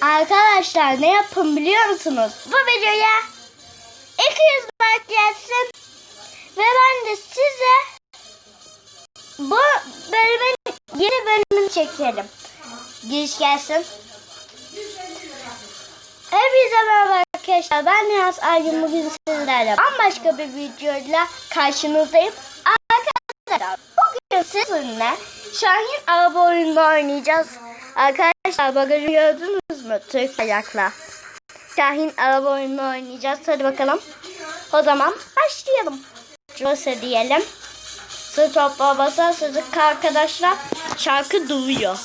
Arkadaşlar ne yapın biliyor musunuz? Bu videoya 200 like gelsin ve ben de size bu bölümün yeni bölümünü çekerim. Giriş gelsin. Hepinize merhaba arkadaşlar. Ben Nihaz Aygün. Bugün sizlerle bambaşka bir videoyla karşınızdayım. Arkadaşlar bugün sizinle Şahin araba oyununu oynayacağız. Arkadaşlar bagajı gördünüz mü? Türk ayakla. Şahin araba oyununu oynayacağız. Hadi bakalım. O zaman başlayalım. Burası diyelim. Stop babası sızık arkadaşlar şarkı duyuyor.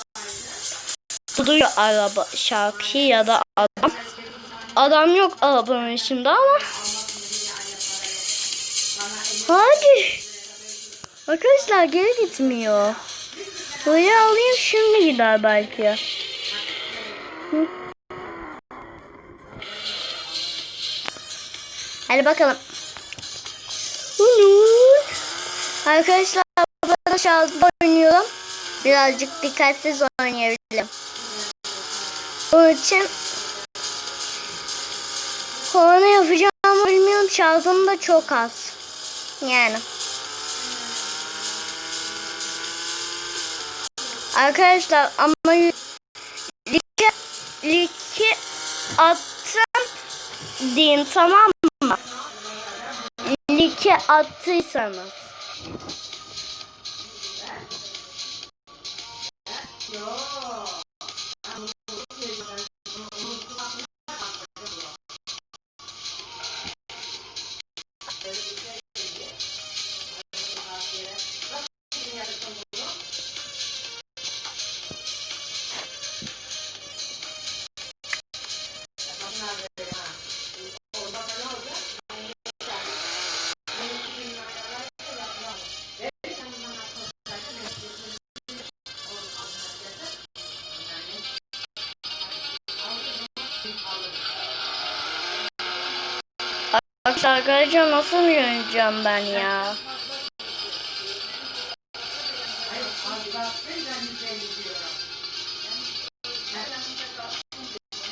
Duyuyor araba şarkı ya da adam. Adam yok arabanın içinde ama. Hadi. Arkadaşlar geri gitmiyor. Buraya alayım şimdi gider belki. Hı. Hadi bakalım. Olur. Arkadaşlar burada şarkı oynuyorum. Birazcık dikkatsiz oynayabilirim. Onun için Korona yapacağımı bilmiyorum. Şarjım da çok az. Yani. Arkadaşlar ama like, like attım deyin tamam mı? Like attıysanız. Arkadaşlar nasıl yöneceğim ben ya?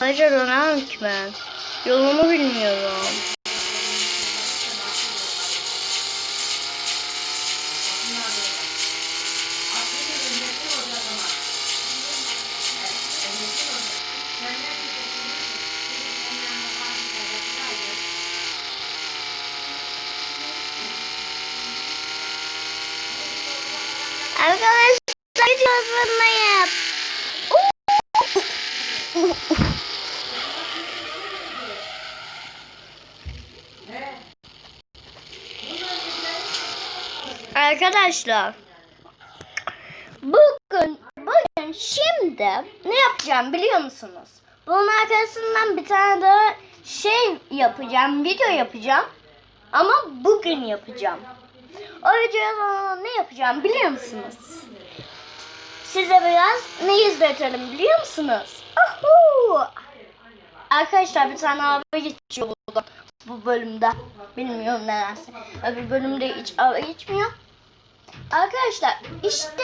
Arkadaşlar dönemem ki ben. Yolumu bilmiyorum. Bununla Arkadaşlar bugün bugün şimdi ne yapacağım biliyor musunuz? Bunun arkasından bir tane daha şey yapacağım, video yapacağım. Ama bugün yapacağım. O videoya sonra ne yapacağım biliyor musunuz? Size biraz ne izletelim biliyor musunuz? Ahu! Arkadaşlar bir tane abi geçiyor burada bu bölümde. Bilmiyorum nedense. Öbür bölümde hiç araba geçmiyor. Arkadaşlar işte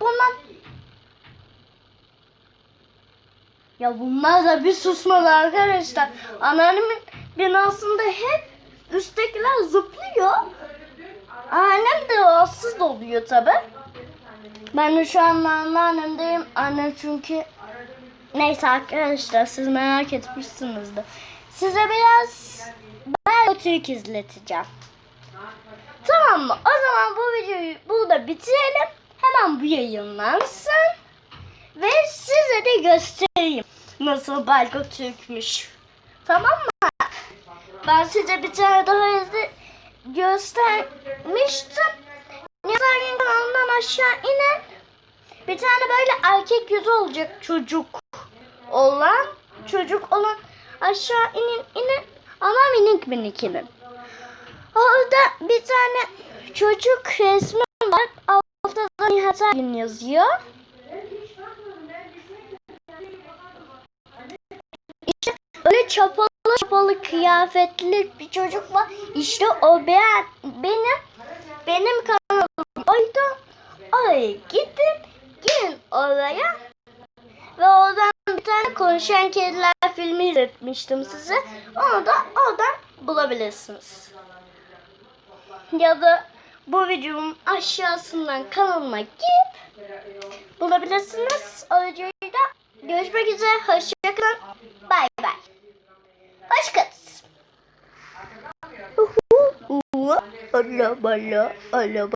bunlar ya bunlar da bir susmalı arkadaşlar. Anneannemin binasında hep üsttekiler zıplıyor. Annem de rahatsız oluyor tabi. Ben de şu an anneannemdeyim. Annem çünkü neyse arkadaşlar siz merak etmişsinizdir. Size biraz ben Türk izleteceğim. Tamam mı? O zaman bu videoyu burada bitirelim. Hemen bu yayınlansın. Ve size de göstereyim. Nasıl Balgo Türkmüş. Tamam mı? Ben size bir tane daha izle göstermiştim. Yazarın kanalından aşağı inin. Bir tane böyle erkek yüzü olacak çocuk olan. Çocuk olan aşağı inin inin. Ama minik minik inin. Orada bir tane çocuk resmi var. Altta da Nihat Ergin yazıyor. İşte öyle çapalı kapalı kıyafetli bir çocuk var. İşte o ben, benim benim. Oraya gidin, gelin oraya. Ve oradan bir tane konuşan kediler filmi izletmiştim size. Onu da oradan bulabilirsiniz. Ya da bu videonun aşağısından kanalıma gidip bulabilirsiniz. O da görüşmek üzere. Hoşçakalın. Bay bay. Hoşçakalın. Bala, ala bala.